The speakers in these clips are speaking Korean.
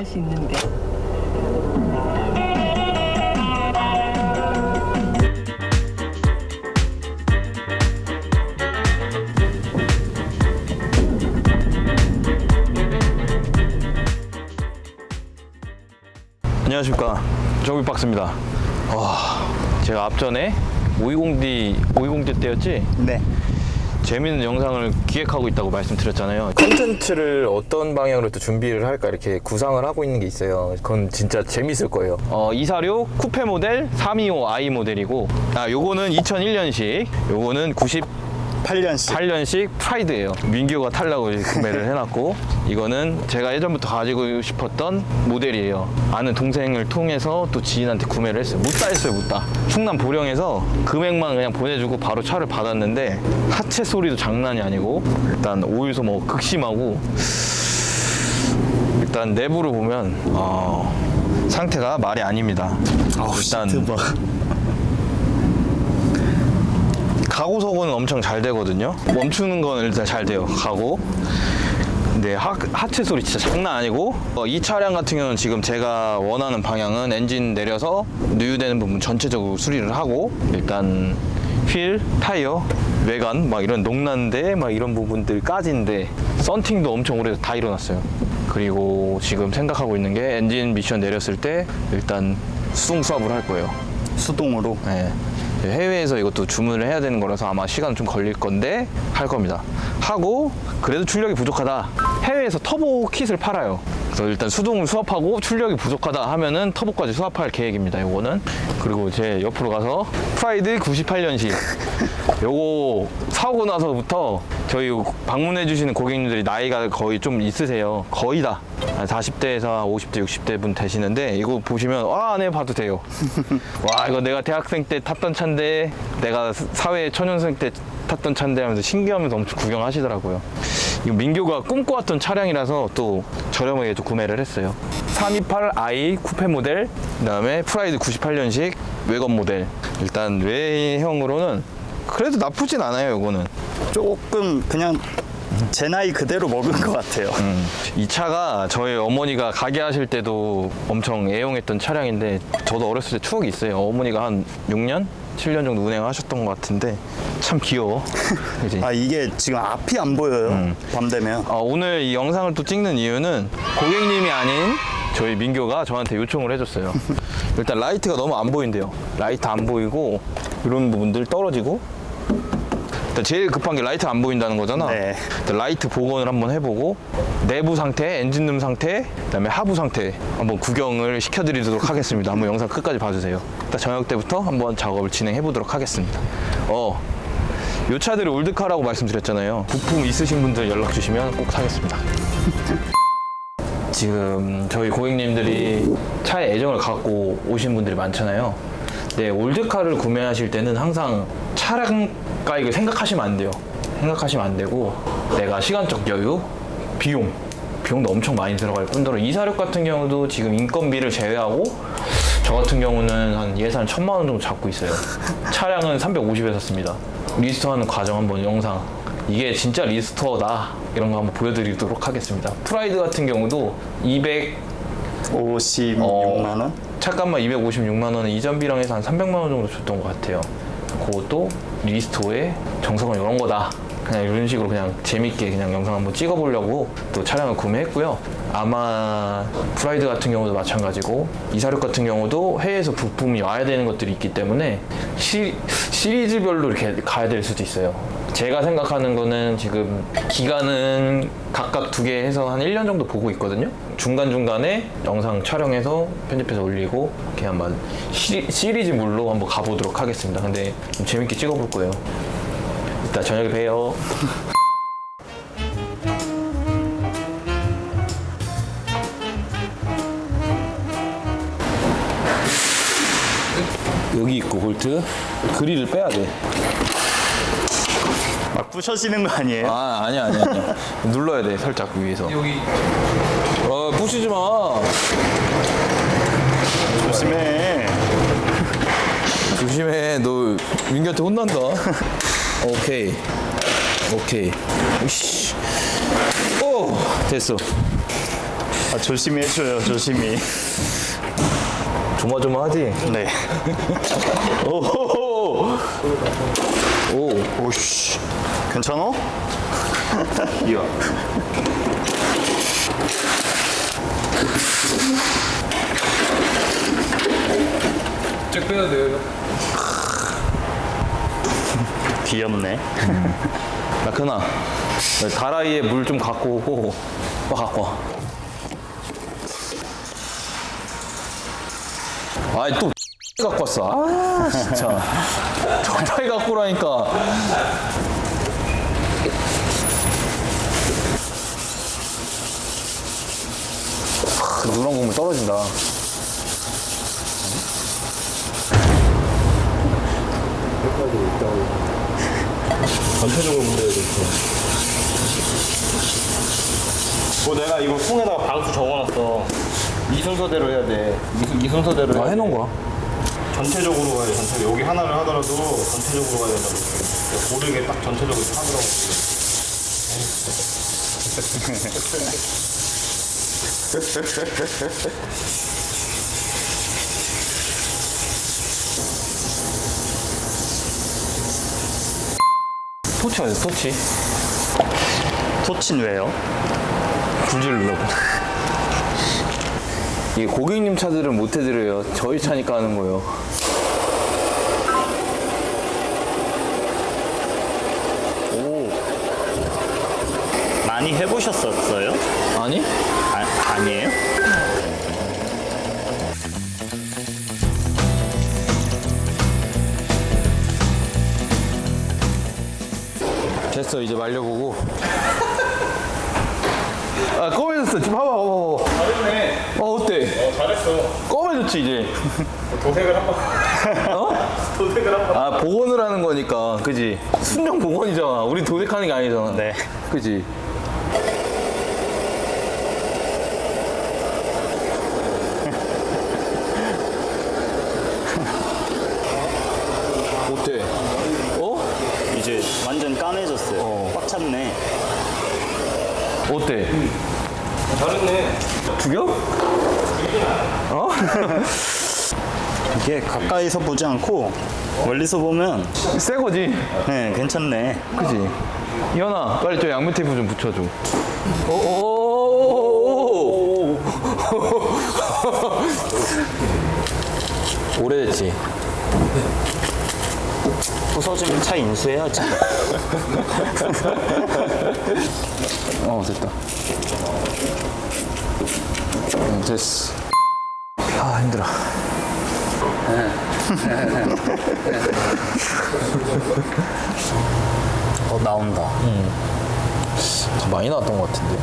더 잘할 수 있는데. 안녕하십니까 정비박스입니다 와 제가 앞전에 520D 520D 때였지 네. 재밌는 영상을 기획하고 있다고 말씀드렸잖아요. 컨텐츠를 어떤 방향으로 또 준비를 할까 이렇게 구상을 하고 있는 게 있어요. 그건 진짜 재밌을 거예요. 어, 246 쿠페 모델 325i 모델이고 아 요거는 2001년식 요거는 98년식 8년씩. 프라이드예요. 민규가 이제 구매를 해놨고 이거는 제가 예전부터 가지고 싶었던 모델이에요. 아는 동생을 통해서 또 지인한테 구매를 했어요. 묻다 했어요 묻다. 충남 보령에서 금액만 그냥 보내주고 바로 차를 받았는데 하체 소리도 장난이 아니고 일단 오일 소모 극심하고 일단 내부를 보면 어, 상태가 말이 아닙니다. 일단 대박. 가고석은 엄청 잘 되거든요. 멈추는 건 일단 잘 돼요. 가고. 근데 하, 하체 소리 진짜 장난 아니고 어, 이 차량 같은 경우는 지금 제가 원하는 방향은 엔진 내려서 누유되는 부분 전체적으로 수리를 하고 일단 휠, 타이어, 외관 막 이런 녹난데 막 이런 부분들까지인데 썬팅도 엄청 오래 다 일어났어요. 그리고 지금 생각하고 있는 게 엔진 미션 내렸을 때 일단 수동 수압을 할 거예요. 수동으로. 네. 해외에서 이것도 주문을 해야 되는 거라서 아마 시간 좀 걸릴 건데 할 겁니다. 하고 그래도 출력이 부족하다. 해외에서 터보 킷을 팔아요. 그래서 일단 수동을 수압하고 출력이 부족하다 하면은 터보까지 수압할 계획입니다. 요거는 그리고 제 옆으로 가서 프라이드 98년식 요거 사오고 나서부터 저희 방문해 주시는 고객님들이 나이가 거의 좀 있으세요. 거의 다. 한 40대에서 50대, 60대 분 되시는데 이거 보시면 와, 네 봐도 돼요. 와, 이거 내가 대학생 때 탔던 차인데 내가 사회 초년생 때 탔던 차인데 하면서 신기하면서 엄청 구경하시더라고요. 이거 민규가 꿈꿔왔던 차량이라서 또 저렴하게 또 구매를 했어요. 328i 쿠페 모델, 그다음에 프라이드 98년식 외관 모델. 일단 외형으로는 그래도 나쁘진 않아요, 이거는. 조금 그냥 제 나이 그대로 먹은 것 같아요. 음, 이 차가 저희 어머니가 가게 하실 때도 엄청 애용했던 차량인데 저도 어렸을 때 추억이 있어요. 어머니가 한 6년? 7년 정도 운행하셨던 것 같은데 참 귀여워. 그지? 아 이게 지금 앞이 안 보여요. 음. 밤 되면. 어, 오늘 이 영상을 또 찍는 이유는 고객님이 아닌 저희 민교가 저한테 요청을 해줬어요. 일단 라이트가 너무 안 보인대요. 라이트 안 보이고 이런 부분들 떨어지고 일단 제일 급한 게 라이트 안 보인다는 거잖아. 네. 일단 라이트 복원을 한번 해보고 내부 상태, 엔진룸 상태, 그다음에 하부 상태 한번 구경을 시켜드리도록 하겠습니다. 한번 영상 끝까지 봐주세요. 일단 저녁 때부터 한번 작업을 진행해 보도록 하겠습니다. 어, 요 차들이 올드카라고 말씀드렸잖아요. 부품 있으신 분들 연락 주시면 꼭 사겠습니다. 지금 저희 고객님들이 차에 애정을 갖고 오신 분들이 많잖아요. 네, 올드카를 구매하실 때는 항상 차량 가격을 생각하시면 안 돼요. 생각하시면 안 되고 내가 시간적 여유, 비용, 비용도 엄청 많이 들어갈 뿐더러 이사력 같은 경우도 지금 인건비를 제외하고 저 같은 경우는 한 예산 천만 원 정도 잡고 있어요. 차량은 350에 샀습니다. 리스토하는 과정 한번 영상 이게 진짜 리스토어다 이런 거 한번 보여드리도록 하겠습니다. 프라이드 같은 경우도 200 56만 어. 원. 차값만 256만 원은 이전비랑 해서 한 300만 원 정도 줬던 것 같아요. 그것도 리스토어의 정석은 이런 거다. 그냥 이런 식으로 그냥 재밌게 그냥 영상 한번 찍어보려고 또 차량을 구매했고요. 아마 프라이드 같은 경우도 마찬가지고 이사륙 같은 경우도 해외에서 부품이 와야 되는 것들이 있기 때문에 시, 시리즈별로 이렇게 가야 될 수도 있어요. 제가 생각하는 거는 지금 기간은 각각 두 개 해서 한 1년 정도 보고 있거든요. 중간중간에 영상 촬영해서 편집해서 올리고 이렇게 한번 시, 시리즈물로 한번 가보도록 하겠습니다. 근데 좀 재밌게 찍어볼 거예요. 이따 저녁에 봬요. 여기 있고 볼트 그릴을 빼야 돼. 막 부셔지는 거 아니에요? 아 아니야 아니야 아니야 눌러야 돼 살짝 위에서 여기 어 부시지 마 조심해. 조심해 너 민규한테 혼난다 오케이 오케이 으씨 오 됐어 아, 조심히 해줘요, 조심히. 조마조마하지? 네. 오. 오. 오씨. 괜찮아? 이야. 쭉 빼야 돼요. 귀엽네. 라크나 다라이에 물 좀 갖고 오고 와 갖고 와. 아이 또 갖고 왔어. 아 진짜. 적당히 갖고 오라니까. 크, 누런 국물 떨어진다 전체적으로 문제가 있어. 뭐 내가 이거 통에다가 방수 적어놨어. 이 순서대로 해야 돼. 이, 이 순서대로. 아 해야 돼. 해놓은 거야 전체적으로 가야 돼. 전체 여기 하나를 하더라도 전체적으로 가야 된다고. 그러니까 고르게 딱 전체적으로 하더라고. 토치 어디 토치 토친 왜요? 불질 누르고 이게 고객님 차들은 못 해드려요 저희 차니까 하는 거예요 오. 많이 해보셨었어요? 아니? 아, 아니에요? 됐어 이제 말려보고 아 검해졌어 지금 봐봐 봐봐 봐봐 잘했네. 어 어때? 어, 잘했어. 검해졌지 이제 도색을 한 번. 어? 도색을 한 번. 아 복원을 하는 거니까 그지? 순정 복원이잖아 우리 도색하는 게 아니잖아 네. 그지? 어때? 어? 이제 완전 까매졌어요. 어. 꽉 찼네. 어때? 잘했네. 죽여? 어? 이게 가까이서 보지 않고 멀리서 보면 새 거지? 네, 괜찮네. 그지? 이현아, 빨리 저 양면 테이프 좀 붙여줘. 오. 오래됐지? 부서지면 차 인수해야지. 어, 됐다. 응, 됐어. 아, 힘들어. 어, 나온다. 좀 많이 나왔던 것 같은데.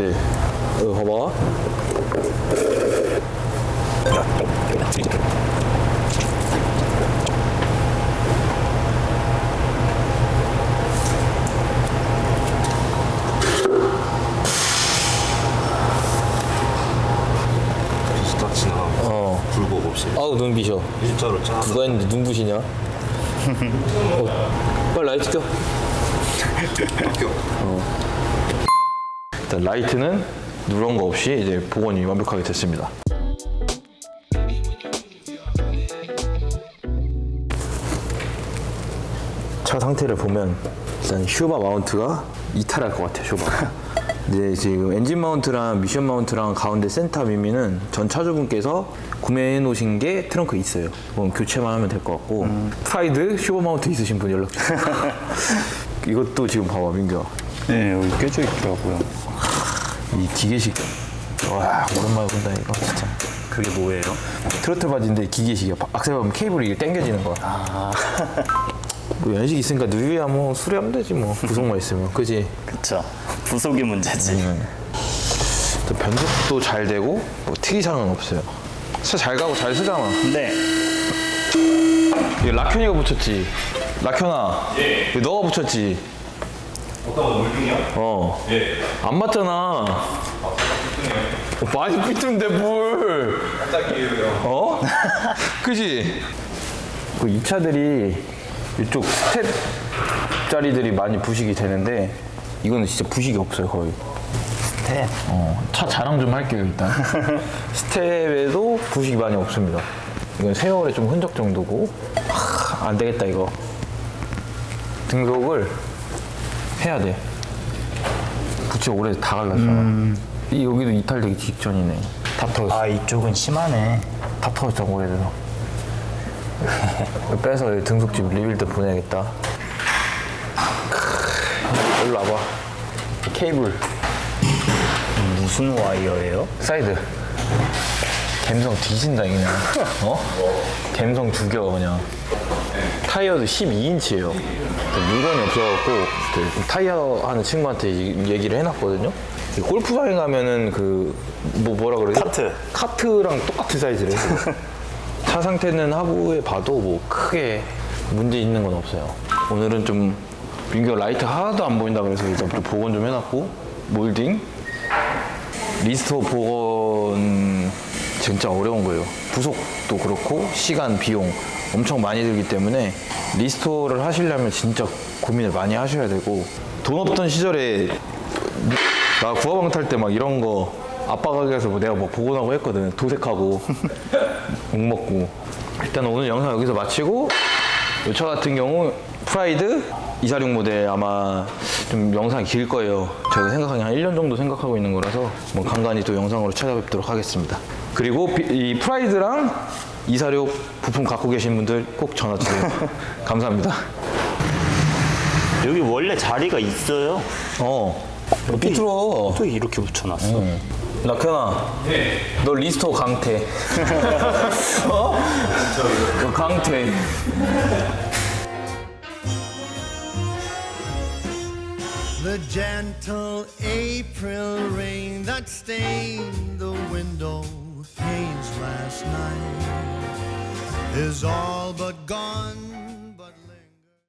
어때? 이거 봐봐. 나가고 어. 없이. 아우, 눈 비셔. 일자로 짜. 누가 했는데 눈 부시냐? 어, 빨리 라이트 켜. 어. 일단 라이트는 누런 거 없이 이제 복원이 완벽하게 됐습니다. 차 상태를 보면 일단 슈바 마운트가 이탈할 것 같아요, 슈바. 이제 지금 엔진 마운트랑 미션 마운트랑 가운데 센터 미미는 전 차주분께서 구매해 놓으신 게 트렁크에 있어요. 그럼 교체만 하면 될 것 같고 사이드 슈바 마운트 있으신 분 연락 주세요. 이것도 지금 봐봐, 민규야. 네, 여기 껴져 있더라고요. 이 기계식. 와, 오랜만에 본다, 이거 진짜. 그게 뭐예요? 트로트 바지인데 기계식이야. 악셀 밟으면 케이블이 이게 당겨지는 거야. 아, 뭐 연식 있으니까 누유야 뭐 수리하면 되지 뭐 구속만 있으면 그지 그쵸. 부속이 문제지. 또 변속도 잘 되고 뭐 특이사항은 없어요 차잘 가고 잘 쓰잖아 근데 이거 라켄이가 붙였지 라켄아 예. 이거 너가 붙였지 어떤? 어안 예. 맞잖아 많이 삐뚤는데 뭘? 어? 그지? 그이 차들이 이쪽 스텝 짜리들이 많이 부식이 되는데 이거는 진짜 부식이 없어요 거의. 네. 어, 차 자랑 좀 할게요 일단. 스텝에도 부식이 많이 없습니다. 이건 세월의 좀 흔적 정도고 하, 안 되겠다 이거. 등록을 해야 돼. 부치 오래 다 갈랐잖아. 이 여기도 이탈되기 직전이네. 다 터졌어. 아 이쪽은 심하네. 다 터졌어 오래돼서. 이거 빼서 여기 등속집 리빌드 보내야겠다. 크, 일로 와봐. 케이블 무슨 와이어예요? 사이드. 갬성 뒤진다 그냥. 어? 갬성 죽여 그냥. 타이어도 12인치예요. 물건이 없어갖고 그 타이어 하는 친구한테 이- 얘기를 해놨거든요. 이 골프장에 가면은 그 뭐 뭐라 그러지? 카트. 카트랑 똑같은 사이즈래. 차 상태는 하부에 봐도 뭐 크게 문제 있는 건 없어요. 오늘은 좀 민규가 라이트 하나도 안 보인다 그래서 일단 좀 복원 좀 해놨고 몰딩 리스토 복원 진짜 어려운 거예요. 부속도 그렇고 시간, 비용 엄청 많이 들기 때문에 리스토를 하시려면 진짜 고민을 많이 하셔야 되고 돈 없던 시절에 나 구화방 탈 때 막 이런 거 아빠 가게에서 뭐 내가 뭐 복원하고 했거든. 도색하고 욕 먹고 일단 오늘 영상 여기서 마치고 이차 같은 경우 프라이드 246 모델 아마 좀 영상이 길 거예요. 저희가 생각하기 한 1년 정도 생각하고 있는 거라서 뭐 간간히 또 영상으로 찾아뵙도록 하겠습니다. 그리고 비- 이 프라이드랑 246 부품 갖고 계신 분들 꼭 전화 주세요. 감사합니다. 여기 원래 자리가 있어요. 어. 삐뚤어. 또 이렇게 붙여놨어. 낙현아, 너 리스토 강태. 어? 너 강태. The gentle April rain that stained the window last night is all but gone